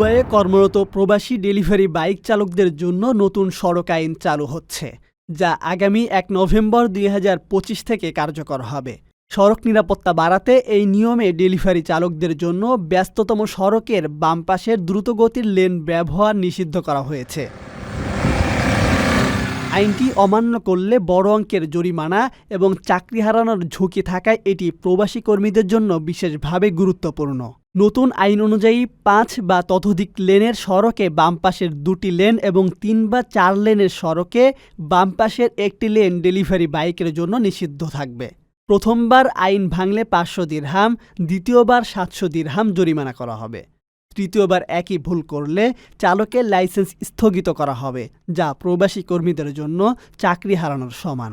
দুবাইয়ে কর্মরত প্রবাসী ডেলিভারি বাইক চালকদের জন্য নতুন সড়ক আইন চালু হচ্ছে, যা আগামী এক নভেম্বর দুই হাজার পঁচিশ থেকে কার্যকর হবে। সড়ক নিরাপত্তা বাড়াতে এই নিয়মে ডেলিভারি চালকদের জন্য ব্যস্ততম সড়কের বাম পাশের দ্রুতগতির লেন ব্যবহার নিষিদ্ধ করা হয়েছে। আইনটি অমান্য করলে বড় অঙ্কের জরিমানা এবং চাকরি হারানোর ঝুঁকি থাকায় এটি প্রবাসী কর্মীদের জন্য বিশেষভাবে গুরুত্বপূর্ণ। নতুন আইন অনুযায়ী পাঁচ বা ততোধিক লেনের সড়কে বাম পাশের দুটি লেন এবং তিন বা চার লেনের সড়কে বাম পাশের একটি লেন ডেলিভারি বাইকের জন্য নিষিদ্ধ থাকবে। প্রথমবার আইন ভাঙলে পাঁচশো দিরহাম, দ্বিতীয়বার সাতশো দিরহাম জরিমানা করা হবে। তৃতীয়বার একই ভুল করলে চালকের লাইসেন্স স্থগিত করা হবে, যা প্রবাসী কর্মীদের জন্য চাকরি হারানোর সমান।